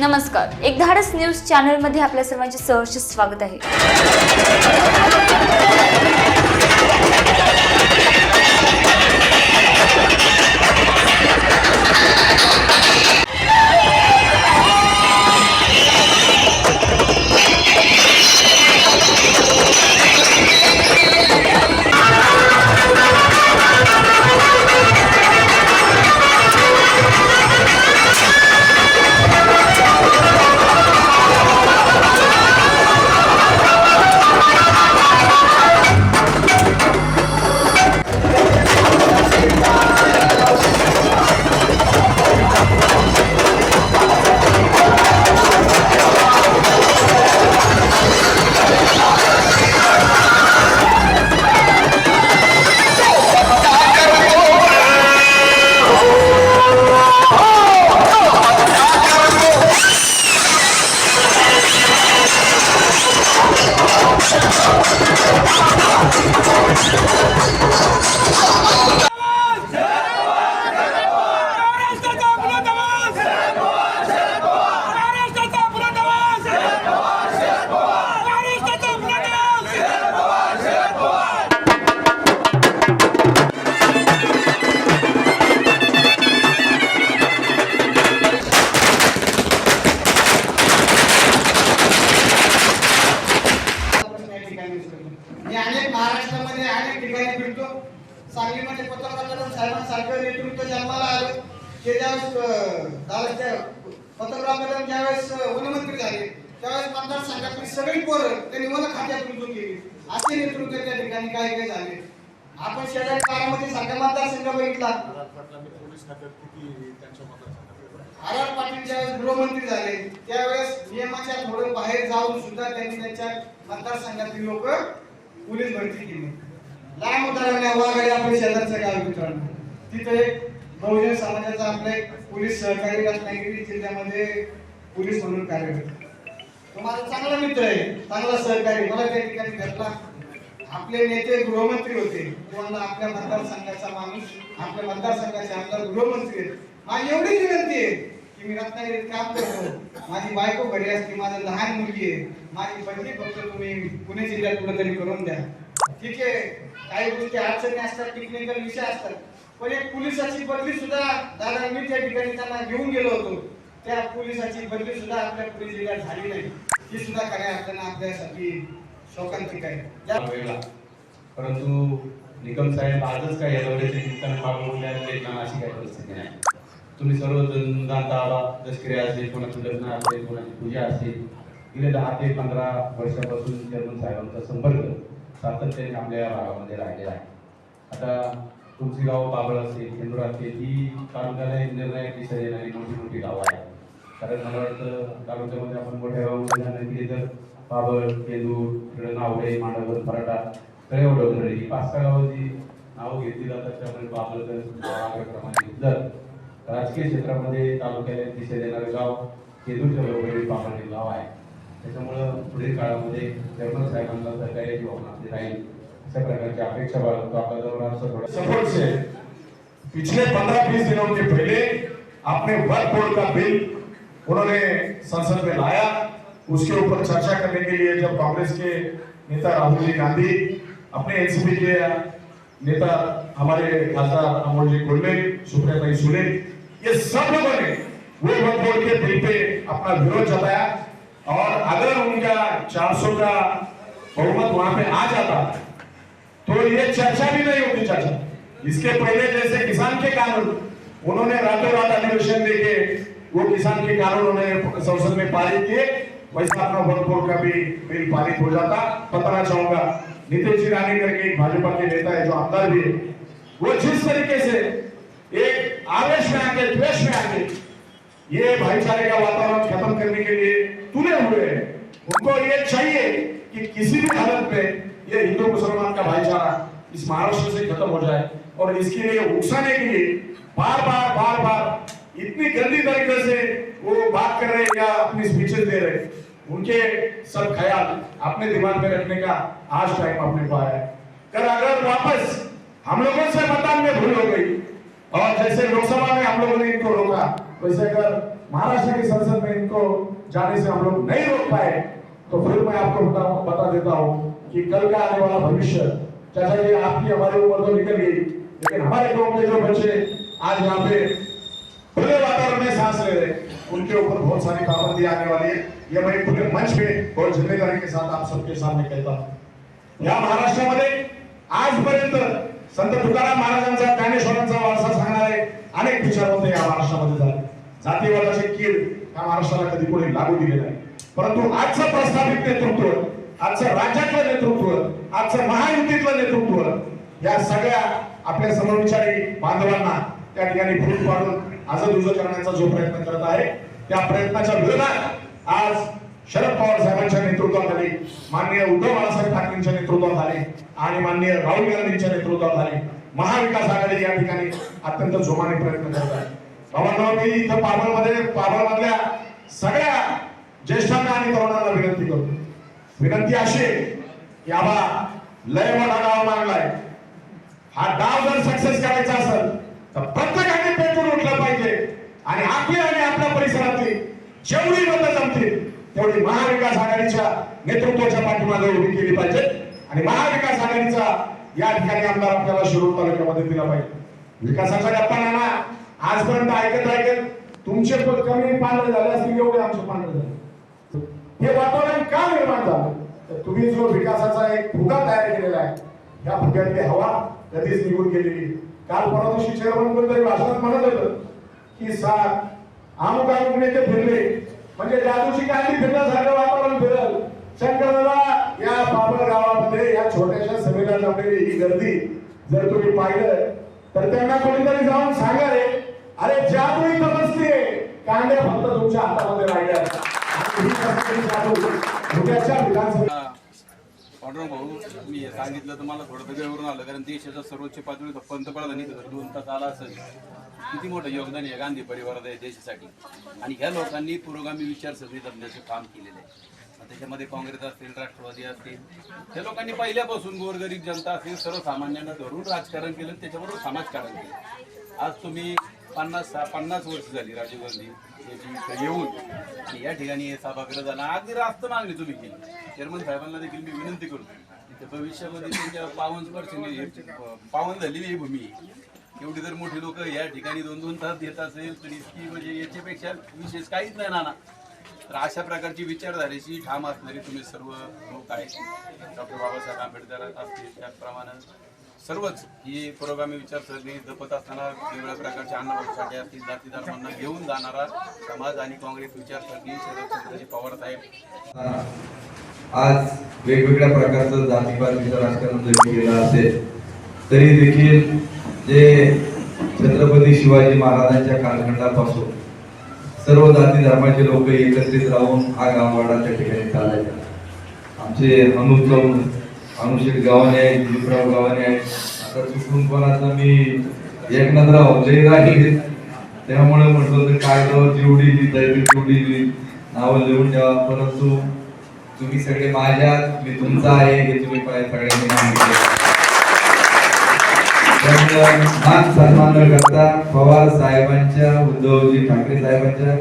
नमस्कार. एक धाडस न्यूज चॅनलमध्ये आपल्या सर्वांचे सहर्ष स्वागत आहे. सगळी पोरं त्यांनी वन खात्यात रुजून गेली. असे नेतृत्व त्या ठिकाणी काय काय झाले? आपण शेजारी काळामध्ये सारखा मतदारसंघ बघितला आर पाटील ज्यावेळेस गृहमंत्री झाले. त्यावेळेस नियमाच्या थोडं बाहेर जाऊन सुद्धा त्यांनी त्यांच्या मतदारसंघातील लोक पोलीस भरती केली. लांब उदाहरण आहे वाघाडी आपण शेजारचं गाव मित्रांनो. तिथे एक बहुजन समाजाचा आपला एक पोलीस सहकारी रत्नागिरी जिल्ह्यामध्ये पोलीस म्हणून कार्यरत तो माझा चांगला मित्र आहे चांगला सहकारी मला त्या ठिकाणी भेटला. आपले नेते गृहमंत्री होते. तुम्हाला आपल्या मतदारसंघाचा माणूस आपल्या मतदारसंघाचे आमदार गृहमंत्री आहेत. माझी एवढी विनंती आहे की मी रत्नागिरीत काम करतो. माझी बायको घरी असते माझं लहान मुलगी आहे. माझी बदली फक्त तुम्ही पुणे जिल्ह्यात कुठेतरी करून द्या. ठीक आहे काही गोष्टी अडचणी असतात टेक्निकल विषय असतात. पण एक पोलिसाची बदली सुद्धा दादा मी त्या ठिकाणी त्यांना घेऊन गेलो होतो. त्या पोलिसाची बदली सुद्धा आपल्या पुणे जिल्ह्यात झाली नाही. ती सुद्धा खऱ्या अर्थानं आपल्यासाठी शोकांतिक आहे. ज्या- परंतु निकम साहेब आजच काय या अशी काही परिस्थिती नाही. तुम्ही सर्वजण जाणता दशक्रिया असेल कोणाची लग्न असेल कोणाची पूजा असेल गेले दहा ते पंधरा वर्षापासून चेअरमन साहेबांचा संपर्क सातत्याने आपल्या भागामध्ये राहिलेला आहे. आता तुमची गाव बाबळ असेल खेंडूर असेल ही तालुक्याला निर्णय निर्णायक दिशा देणारी मोठी मोठी गावं आहेत. कारण मला वाटतं तालुक्यामध्ये आपण मोठ्या गावामध्ये जाणं गेले तर बाबळ केंदूर इकडे नावडे मांडवर फराटा सगळे तळेवड ही पाच सहा गावं जी नावं घेतली जातात त्यामुळे बाबळ तर क्रमाने घेतलं राजकीय क्षेत्रामध्ये तालुक्याला दिशा देणारं गाव केंदूरच्या बरोबरीने बाबळ हे गाव आहे. त्याच्यामुळं पुढील काळामध्ये चेअरमन साहेबांना सहकार्याची भावना आपली राहील. अशा प्रकारची अपेक्षा बाळगतो. आपल्या जवळ असं थोडा सपोर्ट से पिछले पंद्रह बीस दिनों के पहले आपने वर्क बोर्ड का बिल उन्होंने संसद में लाया। उसके ऊपर चर्चा करने के लिए जब कांग्रेस के नेता राहुल जी गांधी, अपने एनसीपी के नेता हमारे खासदार अमोल जी कुंडे सुप्रिया भाई सुले, ये सब लोगों ने वो बोर्ड के बिल पे अपना विरोध जताया। और अगर उनका 400 का बहुमत वहाँ पे आ जाता तो ये चर्चा भी नहीं होती, चर्चा। इसके पहले जैसे किसान के कानून, उन्होंने रातों रात अधिवेशन देके वो किसान के कानून उन्होंने संसद में पारित किए। वैसा अपना बोर्ड का भी बिल पारित हो जाता। बताना चाहूँगा नितिन रानी करके भाजपा के नेता है जो आमदार भी है। वो जिस तरीके से एक आवेश में आके, द्वेष में आके ये भाईचारे का वातावरण खत्म करने के लिए तुले हुए हैं, उनको ये चाहिए कि किसी भी हालत में ये हिंदू मुसलमान का भाईचारा इस महाराष्ट्र से खत्म हो जाए और इसके लिए उकसाने के लिए बार बार बार बार इतनी गंदी तरीके से वो बात कर रहे या अपनी स्पीचेस दे रहे उनके सब ख्याल अपने दिमाग में रखने का आज टाइम अपने को आया है। कर अगर वापस हम लोगों से मतदान में भूल हो गई और जैसे लोकसभा में हम लोगों ने इनको रोका वैसे अगर महाराष्ट्र की संसद में इनको जाने से हम लोग नहीं रोक पाए तो फिर मैं आपको बता, बता देता हूँ कि कल का आने वाला भविष्य चाचा जी आपकी हमारी उम्र तो निकल गई लेकिन हमारे गाँव के जो बच्चे आज यहाँ पे उनके ऊपर बहुत सारी पाबंदी आने वाली है। ये मैं पूरे मंच पे बहुत जिम्मेदारी के साथ आप सबके सामने कहता हूँ। या महाराष्ट्रामध्ये आजपर्यंत संत तुकाराम महाराजांचा ज्ञानेश्वरांचा वारसा सांगणारे अनेक विचारवंत या महाराष्ट्रामध्ये झाले. जातीवादाचे कीड या महाराष्ट्राला कधी कोणी लागू दिले नाही. परंतु आजचं प्रस्थापित नेतृत्व आजचं राज्यातलं नेतृत्व आजचं महायुतीतलं नेतृत्व या सगळ्या आपल्या समविचारी बांधवांना त्या ठिकाणी फूट पाडून आजच उजं करण्याचा जो प्रयत्न करत आहे त्या प्रयत्नाच्या विरोधात आज शरद पवार साहेबांच्या नेतृत्वाखाली माननीय उद्धव बाळासाहेब ठाकरेंच्या नेतृत्वाखाली आणि माननीय राहुल गांधींच्या नेतृत्वाखाली महाविकास आघाडी या ठिकाणी अत्यंत जोमाने प्रयत्न करत आहे. भावांनो मी इथं पाबळमध्ये पाबळमधल्या सगळ्या ज्येष्ठांना आणि तरुणांना विनंती करतो. विनंती अशी की आबा लय मोठा डाव मारलाय हा डाव जर सक्सेस करायचा असेल तर प्रत्येक आणि आपली आणि आपल्या परिसरातली जेवढी मतं जमतील तेवढी महाविकास आघाडीच्या नेतृत्वाच्या पाठीमागे उभी केली पाहिजे आणि महाविकास आघाडीचा या ठिकाणी आमदार आपल्याला शिरूर तालुक्यामध्ये दिला पाहिजे. विकासाच्या गप्पा नाना. आजपर्यंत ऐकत ऐकत तुमचे पद कमी पांढरे झाले असतील एवढे आमचे पांढरे झाले. हे वातावरण का निर्माण झालं? तर तुम्ही जो विकासाचा एक फुगा तयार केलेला आहे या फुग्यातली हवा कधीच निघून गेलेली काल परवा दिवशी चेअरमन कोणतरी भाषणात म्हणत होतं की सात. अमुक अमुक नेते फिरले. म्हणजे जादूची कांदी फिरण्यासारखं वातावरण फिरल शंकरदादा या बाबर गावामध्ये या छोट्याशा सभेला जमलेली ही गर्दी जर तुम्ही पाहिलं तर त्यांना कोणीतरी जाऊन सांगा रे अरे जादू इथं बसलीये कांड्या फक्त तुमच्या हातामध्ये राहिल्या आणि भाऊ मी सांगितलं तर मला थोडं वेळवरून आलं कारण देशाच्या सर्वोच्च पातळीवर पंतप्रधान इथं दोन तास आला असेल. किती मोठं योगदान आहे गांधी परिवारात आहे देशासाठी? आणि ह्या लोकांनी पुरोगामी विचारसरणी जपण्याचं काम केलेलं आहे. त्याच्यामध्ये काँग्रेस असतील राष्ट्रवादी असतील त्या लोकांनी पहिल्यापासून गोरगरीब जनता असेल सर्वसामान्यांना धरून राजकारण केलं त्याच्याबरोबर समाजकारण केलं. आज तुम्ही पन्नास पन्नास वर्ष झाली राजीव गांधी येऊन या ठिकाणी हे सभागृह अगदी रास्त मागणी तुम्ही केली. चेअरमन साहेबांना देखील मी विनंती करतो. भविष्यामध्ये तुमच्या पावन वर्ष पावन झालेली ही भूमी एवढी जर मोठी लोक या ठिकाणी दोन दोन तास देत असेल तर इतकी म्हणजे याच्यापेक्षा विशेष काहीच नाही नाना. तर अशा प्रकारची विचारधारेची ठाम असणारी तुम्ही सर्व लोक आहेत. डॉक्टर बाबासाहेब आंबेडकर असतील त्याचप्रमाणे सर्वच ही पुरोगामी विचारसरणी जपत असताना वेगवेगळ्या प्रकारच्या अन्नप्रसाठे असतील जाती धर्मांना घेऊन जाणारा समाज आणि काँग्रेस विचारसरणी शरदचंद्रजी पवार साहेब. आज वेगवेगळ्या प्रकारचं जातीपातीचं राजकारण जरी केलं असेल तरी देखील जे छत्रपती शिवाजी महाराजांच्या कालखंडापासून सर्व जाती धर्माचे लोक एकत्रित राहून हा गाववाडा त्या ठिकाणी चालायचा. आमचे अनुज चौन अनुशेठ गावाने आहेत दिलीपराव गावाने आहेत आता चुकून कोणाचं मी एकनाथराव जय राहिले त्यामुळे म्हटलं तर कागदावर जेवढी लिहिता येईल तेवढी नावं लिहून द्यावा. परंतु तुम्ही सगळे माझ्या मी तुमचा आहे हे तुम्ही सगळ्यांनी मान सन्मान करता पवार साहेबांच्या उद्धवजी ठाकरे साहेबांच्या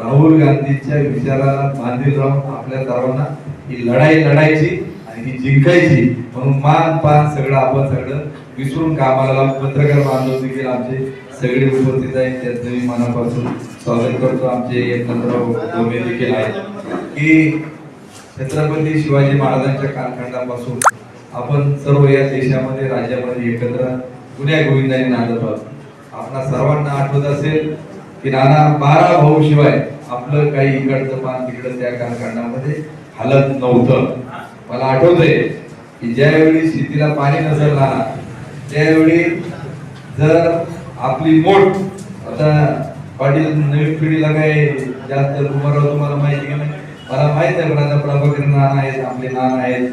राहुल गांधीच्या विचाराला बांधील राहून आपल्या सर्वांना ही लढाई लढायची आणि ही जिंकायची म्हणून मान पान सगळं आपण सगळं विसरून कामाला पत्रकार बांधव देखील आमचे सगळे उपस्थित आहेत. त्यांचं मी मनापासून स्वागत करतो. आमचे एकनाथराव डोमे देखील आहेत. की छत्रपती शिवाजी महाराजांच्या कालखंडापासून आपण सर्व या देशामध्ये राज्यामध्ये एकत्र गुन्ह्या गोविंदाने नांदत आहोत आपणा सर्वांना आठवत असेल की नाना बारा भाऊ शिवाय आपलं काही इकडचं पान तिकडं त्या कालखंडामध्ये हालत नव्हतं. मला आठवतंय की ज्यावेळी शेतीला पाणी नसेल नाना त्यावेळी जर आपली मोठ आता पाटील नवीन पिढीला काय जास्त कुमारराव तुम्हाला माहिती का नाही? मला माहीत आहे पण आता प्रभाकर नाना आहेत आपले नाना आहेत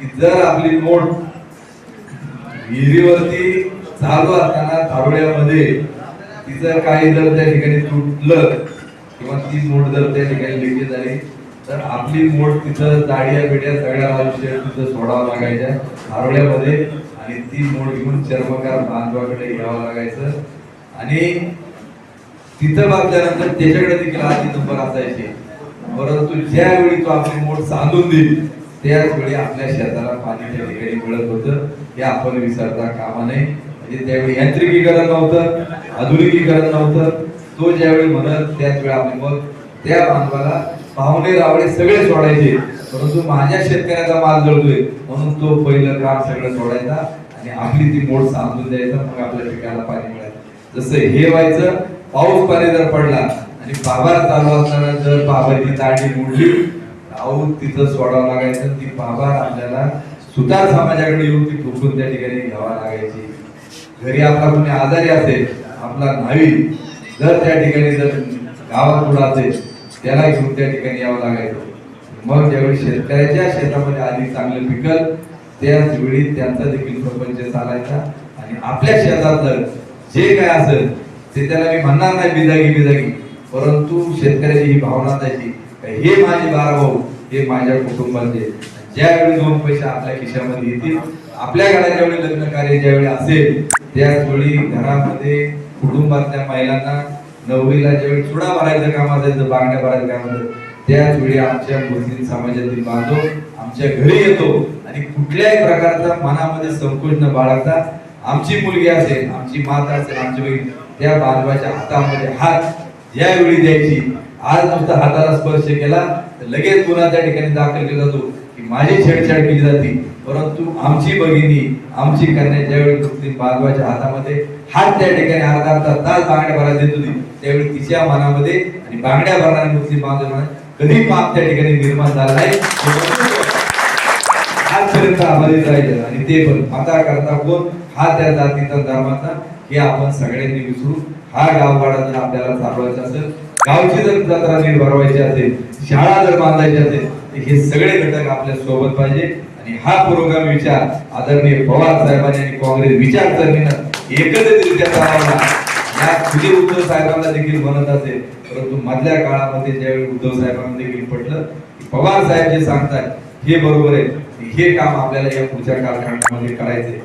की जर आपली मोठ विहिरीवरती चालू असताना तारुड्यामध्ये तिचं काही जर त्या ठिकाणी तुटलं किंवा ती मोठ जर त्या ठिकाणी लिखी झाली तर आपली मोठ तिथं दाड्या बिड्या सगळ्या आयुष्य तिथं सोडावं लागायच्या तारुड्यामध्ये आणि ती मोठ घेऊन चर्मकार बांधवाकडे घ्यावं लागायचं. आणि तिथं बांधल्यानंतर त्याच्याकडे देखील आधी नंबर असायचे. परंतु ज्यावेळी तो आपली मोठ सांधून देईल त्याच वेळी आपल्या शेताला पाणी त्या ठिकाणी मिळत होतं. हे आपण विसरता कामा नये. म्हणजे त्यावेळी यांत्रिकीकरण नव्हतं आधुनिकीकरण नव्हतं. तो ज्यावेळी म्हणत त्याच वेळा आपण मग त्या बांधवाला पाहुणे रावळे सगळे सोडायचे. परंतु माझ्या शेतकऱ्याचा माल जळतोय म्हणून तो पहिलं काम सगळं सोडायचा आणि आपली ती मोड सांधून द्यायचा मग आपल्या पिकाला पाणी मिळायचं. जसं हे व्हायचं पाऊस पाणी जर पडला आणि बाबा चालू असताना जर बाबाची दाढी मोडली राहून तिथं सोडावं लागायचं ती बाबा आपल्याला सुतार समाजाकडे येऊन ती ठोकून त्या ठिकाणी घ्यावा लागायची. घरी आपला कोणी आजारी असेल आपला न्हावी जर त्या ठिकाणी जर गावात कुठं असेल त्याला घेऊन त्या ठिकाणी यावं लागायचं. मग ज्यावेळी शेतकऱ्याच्या शेतामध्ये आधी चांगलं पिकल त्याच वेळी त्यांचा देखील प्रपंच चालायचा. आणि आपल्या शेतात जर जे काय असेल ते त्याला मी म्हणणार नाही बिजागी बिजागी परंतु शेतकऱ्याची ही भावना त्याची हे माझे बारा भाऊ हे माझ्या कुटुंबाचे ज्यावेळी दोन पैसे आपल्या खिशामध्ये येतील आपल्या घरात ज्यावेळी लग्न कार्य ज्यावेळी असेल त्याच वेळी घरामध्ये कुटुंबातल्या महिलांना नवरीला ज्यावेळी चुडा भरायचं काम असायचं बांगड्या भरायचं काम असायचं त्याचवेळी आमच्या मुस्लिम समाजातील बांधव आमच्या घरी येतो आणि कुठल्याही प्रकारचा मनामध्ये संकोच न बाळगता आमची मुलगी असेल आमची माता असेल आमची बहीण त्या बांधवाच्या हातामध्ये हात ज्यावेळी द्यायची. आज नुसता हाताला स्पर्श केला तर लगेच गुन्हा त्या ठिकाणी दाखल केला जातो की माझी छेडछाड केली जाते. परंतु आमची भगिनी आमची कन्या ज्यावेळी मुस्लिम बांधवाच्या हातामध्ये हात त्या ठिकाणी अर्धा अर्धा तास बांगड्या भरायला देत होती त्यावेळी तिच्या मनामध्ये आणि बांगड्या भरणाऱ्या मुस्लिम बांधव कधी पाप त्या ठिकाणी निर्माण झाला नाही आजपर्यंत आभारीत राहिलं आणि ते पण आता करता कोण? हा त्या जातीचा धर्माचा हे आपण सगळ्यांनी विसरू. हा गाववाडा जर आपल्याला चालवायचा असेल गावची जर जत्रा नीट भरवायची असेल शाळा जर बांधायची असेल तर हे सगळे घटक आपल्यासोबत पाहिजे. आणि हा पुरोगामी विचार आदरणीय पवार साहेबांनी आणि काँग्रेस विचारसरणीनं एकत्रितरित्या चालवला. या खुले उद्धव साहेबांना देखील म्हणत असेल परंतु मधल्या काळामध्ये ज्यावेळी उद्धव साहेबांना देखील पटलं की पवार साहेब जे सांगतात हे बरोबर आहे. हे काम आपल्याला या पुढच्या कारखान्यामध्ये करायचे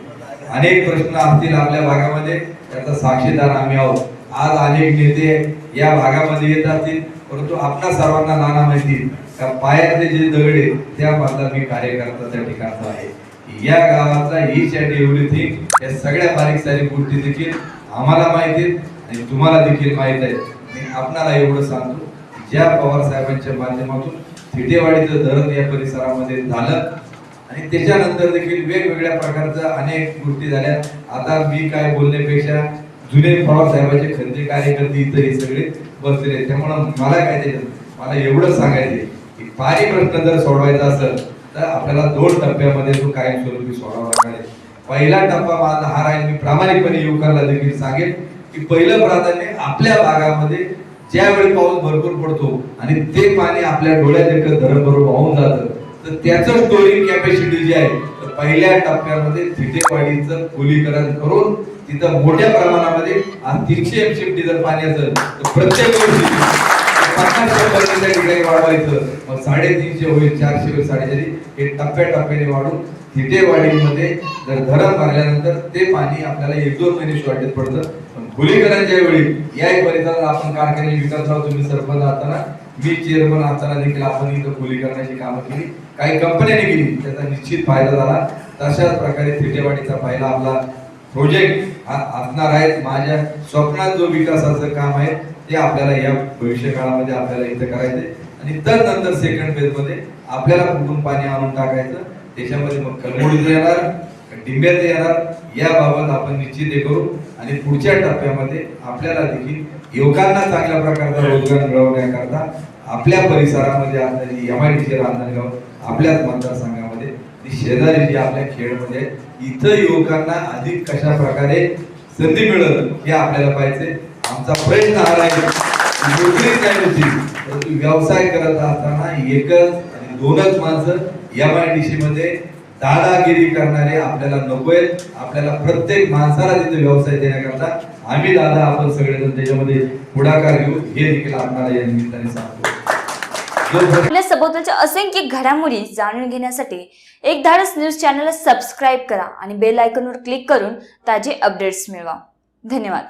अनेक प्रश्न असतील आपल्या भागामध्ये त्याचा साक्षीदार आम्ही आहोत. आज अनेक नेते या भागामध्ये येत असतील परंतु आपल्या सर्वांना नाना माहिती का पायातले जे दगडे त्या त्यामधला मी कार्यकर्ता त्या ठिकाणचा आहे. या गावातला ईच अँड एव्हरीथिंग या सगळ्या बारीक सारीक गोष्टी देखील आम्हाला माहिती आहेत आणि तुम्हाला देखील माहीत आहे मी आपणाला एवढं सांगतो ज्या पवार साहेबांच्या माध्यमातून थिटेवाडीचं धरण या परिसरामध्ये झालं आणि त्याच्यानंतर देखील वेगवेगळ्या प्रकारच्या अनेक गोष्टी झाल्या. आता मी काय बोलण्यापेक्षा जुने पवार साहेबांचे कार्यकर्ते इतर हे सगळे बसलेले आहेत. त्यामुळं मला काय ते मला एवढंच सांगायचे की पाणी प्रश्न जर सोडवायचा असेल तर आपल्याला दोन टप्प्यामध्ये तो कायमस्वरूपी सोडावा लागणार पहिला टप्पा माझा हा राहील मी प्रामाणिकपणे युवकांना देखील सांगेन की पहिलं प्राधान्य आपल्या भागामध्ये ज्यावेळी पाऊस भरपूर पडतो आणि ते पाणी आपल्या डोळ्यात धरण बरोबर वाहून जातं तर त्याचं स्टोरिंग कॅपॅसिटी जी आहे तर पहिल्या टप्प्यामध्ये थिटेवाडीचं खोलीकरण करून तिथं मोठ्या प्रमाणामध्ये आज तीनशे एमसीएफटी जर पाणी असेल तर प्रत्येक वर्षी पन्नास शंभर ठिकाणी वाढवायचं. मग साडेतीनशे होईल चारशे होईल साडेचारशे. हे टप्प्याटप्प्याने वाढून थिटेवाडीमध्ये जर धरण भरल्यानंतर ते पाणी आपल्याला एक दोन महिने शॉर्टेज पडतं. पण खोलीकरणच्या वेळी या परिसरात आपण कारखाने विकासराव तुम्ही सरपंच असताना मी चेअरमन असताना देखील आपण इथं खोलीकरणाची कामं केली. काही कंपन्यांनी केली त्याचा निश्चित फायदा झाला. तशाच प्रकारे थिटेवाडीचा फायदा आपला प्रोजेक्ट असणार आहेत. माझ्या स्वप्नात जो विकासाचं काम आहे ते आपल्याला या भविष्य काळामध्ये आपल्याला इथं करायचंय. आणि त्यानंतर सेकंड फेजमध्ये आपल्याला कुठून पाणी आणून टाकायचं त्याच्यामध्ये मग कलमोडीचं येणार डिंब्यात येणार याबाबत आपण निश्चित हे करू. आणि पुढच्या टप्प्यामध्ये आपल्याला देखील युवकांना चांगल्या प्रकारचा रोजगार मिळवण्याकरता आपल्या परिसरामध्ये असणारी M I D C Ranjangaon आपल्याच मतदारसंघामध्ये ती शेजारी जी आपल्या खेळमध्ये इथं युवकांना अधिक कशा प्रकारे संधी मिळत हे आपल्याला पाहिजे आमचा प्रयत्न हा राहील नोकरी नाही होती? परंतु व्यवसाय करत असताना एकच आणि दोनच माणसं एम आय डी सी मध्ये दादागिरी करणारे आपल्याला नकोय. आपल्याला प्रत्येक माणसाला तिथे व्यवसाय देण्याकरता आम्ही दादा आपण सगळेजण त्याच्यामध्ये पुढाकार घेऊ हे देखील आपल्याला या निमित्ताने सांगतो. आपल्या सभोवतालच्या असंख्य घडामोडी जाणून घेण्यासाठी एक धाडस न्यूज चॅनलला सबस्क्राईब करा आणि बेल आयकॉनवर क्लिक करून ताजे अपडेट्स मिळवा. धन्यवाद.